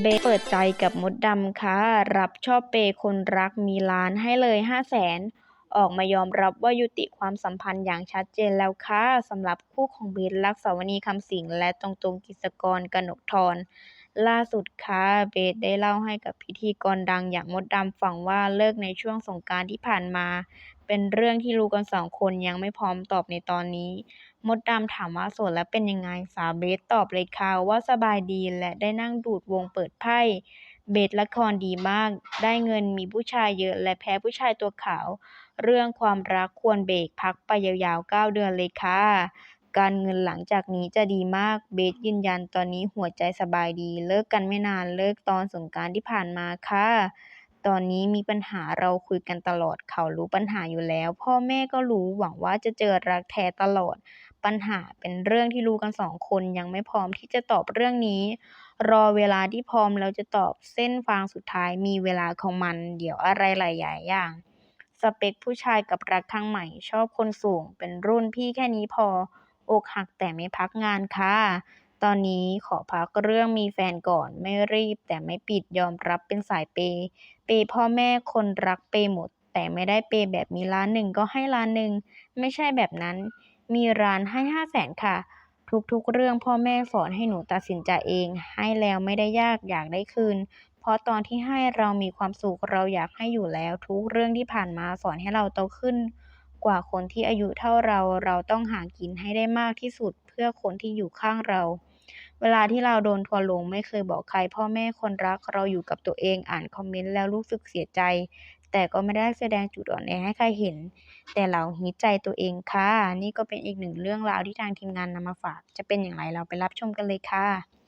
เบเปิดใจกับมดดำค่ะ รับชอบเปย์คนรักมีล้านให้เลยห้าแสน ออกมายอมรับว่ายุติความสัมพันธ์อย่างชัดเจนแล้วค่ะสำหรับคู่ของเบสลักษวนีคำสิงห์และตรงตรงกิจกรกนกทร ล่าสุดค่ะ เบสได้เล่าให้กับพิธีกรดังอย่างมดดำฟังว่าเลิกในช่วงสงกานต์ที่ผ่านมา เป็นเรื่องที่รู้กันสองคนยังไม่พร้อมตอบในตอนนี้ มดดำถามว่าโสดแล้วเป็นยังไง สาวเบสตอบเลยค่ะว่าสบายดีและได้นั่งดูดวงเปิดไพ่เบสละครดีมาก ได้เงินมีผู้ชายเยอะและแพ้ผู้ชายตัวขาว เรื่องความรักควรเบรกพักไปยาวๆ 9 เดือนเลยค่ะ การเงินหลังจากนี้จะดีมาก เบสยืนยันตอนนี้หัวใจสบายดี เลิกกันไม่นาน เลิกตอนสงกรานต์ที่ผ่านมาค่ะ ตอนนี้มีปัญหาเราคุยกันตลอด เขารู้ปัญหาอยู่แล้ว พ่อแม่ก็รู้ หวังว่าจะเจอรักแท้ตลอด ปัญหาเป็นเรื่องที่รู้กันสองคนยังไม่พร้อมที่จะตอบเรื่องนี้ รอเวลาที่พร้อมแล้วจะตอบเส้นฟางสุดท้ายมีเวลาของมัน เดี๋ยวอะไรหลายๆอย่างสเปคผู้ชายกับรักครั้งใหม่ ชอบคนสูง เป็นรุ่นพี่แค่นี้พอ อกหักแต่ไม่พักงานค่ะ ตอนนี้ขอพักเรื่องมีแฟนก่อน ไม่รีบแต่ไม่ปิดยอมรับเป็นสายเปย์เปย์พ่อแม่คนรักเปย์หมด แต่ไม่ได้เปย์แบบมีล้านหนึ่งก็ให้ล้านหนึ่ง ไม่ใช่แบบนั้น มีร้านให้ห้าแสนค่ะ ทุกๆเรื่องพ่อแม่สอนให้หนูตัดสินใจเอง ให้แล้วไม่ได้ยากอยากได้คืนเพราะตอนที่ให้เรามีความสุขเราอยากให้อยู่แล้ว ทุกเรื่องที่ผ่านมาสอนให้เราโตขึ้น กว่าคนที่อายุเท่าเรา เราต้องหากินให้ได้มากที่สุดเพื่อคนที่อยู่ข้างเรา เวลาที่เราโดนทัวร์ลงไม่เคยบอกใคร พ่อแม่คนรัก เราอยู่กับตัวเองอ่านคอมเมนต์แล้วรู้สึกเสียใจ แต่ก็ไม่ได้แสดงจุดอ่อนแอให้ใครเห็น แต่เราฮิใจตัวเองค่ะ นี่ก็เป็นอีกหนึ่งเรื่องราวที่ทางทีมงานนำมาฝาก จะเป็นอย่างไรเราไปรับชมกันเลยค่ะ